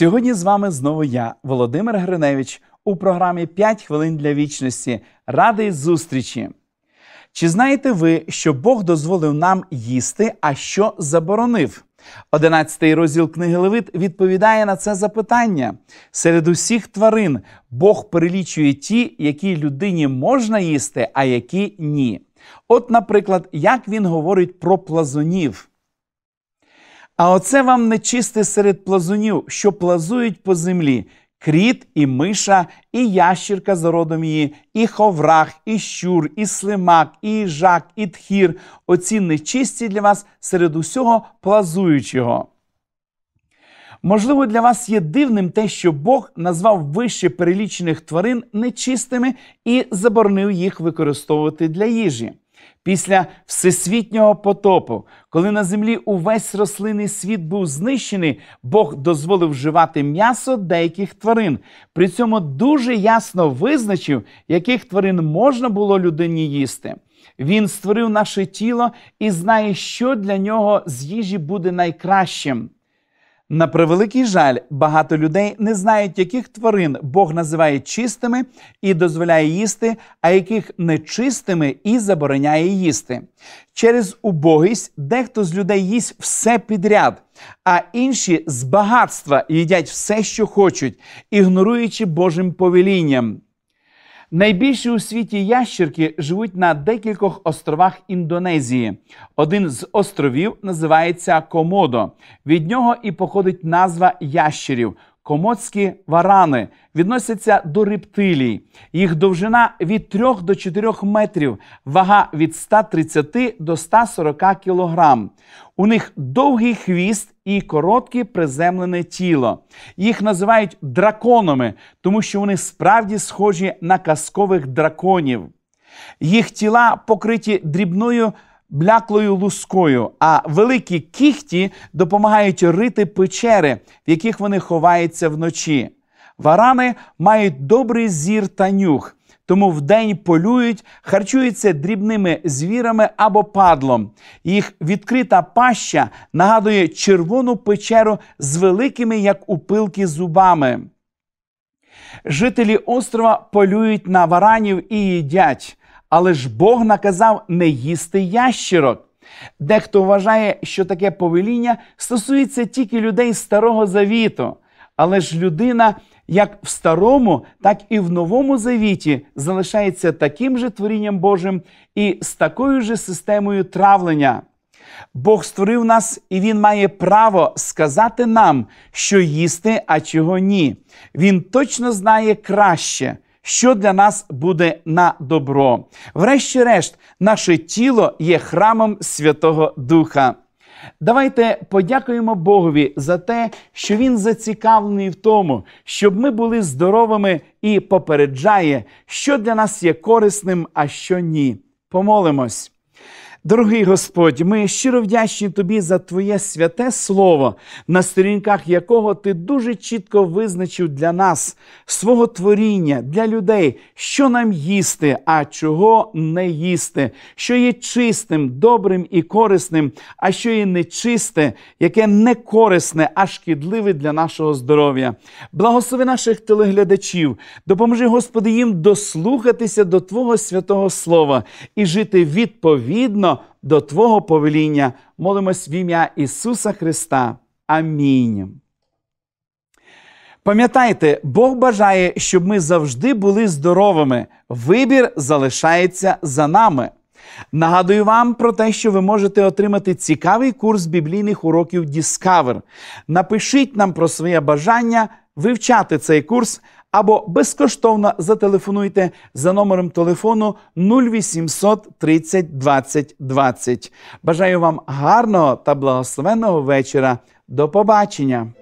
Сьогодні з вами знову я, Володимир Гриневич, у програмі «5 хвилин для вічності. Радий зустрічі. Чи знаєте ви, що Бог дозволив нам їсти, а що заборонив? Одинадцятий розділ книги Левит відповідає на це запитання. Серед усіх тварин Бог перелічує ті, які людині можна їсти, а які ні. От, наприклад, як він говорить про плазунів. А оце вам нечисте серед плазунів, що плазують по землі. Кріт і миша, і ящірка за родом її, і ховрах, і щур, і слимак, і жак, і тхір. Оці нечисті для вас серед усього плазуючого. Можливо, для вас є дивним те, що Бог назвав вище перелічених тварин нечистими і заборонив їх використовувати для їжі. Після всесвітнього потопу, коли на землі увесь рослинний світ був знищений, Бог дозволив вживати м'ясо деяких тварин. При цьому дуже ясно визначив, яких тварин можна було людині їсти. Він створив наше тіло і знає, що для нього з їжі буде найкращим. На превеликий жаль, багато людей не знають, яких тварин Бог називає чистими і дозволяє їсти, а яких нечистими і забороняє їсти. Через убогість дехто з людей їсть все підряд, а інші з багатства їдять все, що хочуть, ігноруючи Божим повелінням. Найбільші у світі ящерки живуть на декількох островах Індонезії. Один з островів називається Комодо. Від нього і походить назва ящерів. Комодські варани відносяться до рептилій. Їх довжина від 3 до 4 метрів, вага від 130 до 140 кілограм. У них довгий хвіст і коротке приземлене тіло. Їх називають драконами, тому що вони справді схожі на казкових драконів. Їх тіла покриті дрібною бляклою лускою, а великі кіхті допомагають рити печери, в яких вони ховаються вночі. Варани мають добрий зір та нюх, тому вдень полюють, харчуються дрібними звірами або падлом. Їх відкрита паща нагадує червону печеру з великими, як у пилки, зубами. Жителі острова полюють на варанів і їдять але ж Бог наказав не їсти ящерок. Дехто вважає, що таке повеління стосується тільки людей Старого Завіту. Але ж людина, як в старому, так і в новому завіті, залишається таким же творінням Божим і з такою же системою травлення. Бог створив нас, і Він має право сказати нам, що їсти, а чого ні. Він точно знає краще що для нас буде на добро. Врешті-решт, наше тіло є храмом Святого Духа. Давайте подякуємо Богові за те, що Він зацікавлений в тому, щоб ми були здоровими і попереджає, що для нас є корисним, а що ні. Помолимось. Дорогий Господь, ми щиро вдячні Тобі за Твоє святе Слово, на сторінках якого Ти дуже чітко визначив для нас свого творіння, для людей, що нам їсти, а чого не їсти, що є чистим, добрим і корисним, а що є нечисте, яке не корисне, а шкідливе для нашого здоров'я. Благослови наших телеглядачів, допоможи Господи їм дослухатися до Твого святого Слова і жити відповідно до Твого повеління. Молимось в ім'я Ісуса Христа. Амінь. Пам'ятайте, Бог бажає, щоб ми завжди були здоровими. Вибір залишається за нами. Нагадую вам про те, що ви можете отримати цікавий курс біблійних уроків Discover. Напишіть нам про своє бажання вивчати цей курс або безкоштовно зателефонуйте за номером телефону 0800 30 20 20. Бажаю вам гарного та благословенного вечора. До побачення!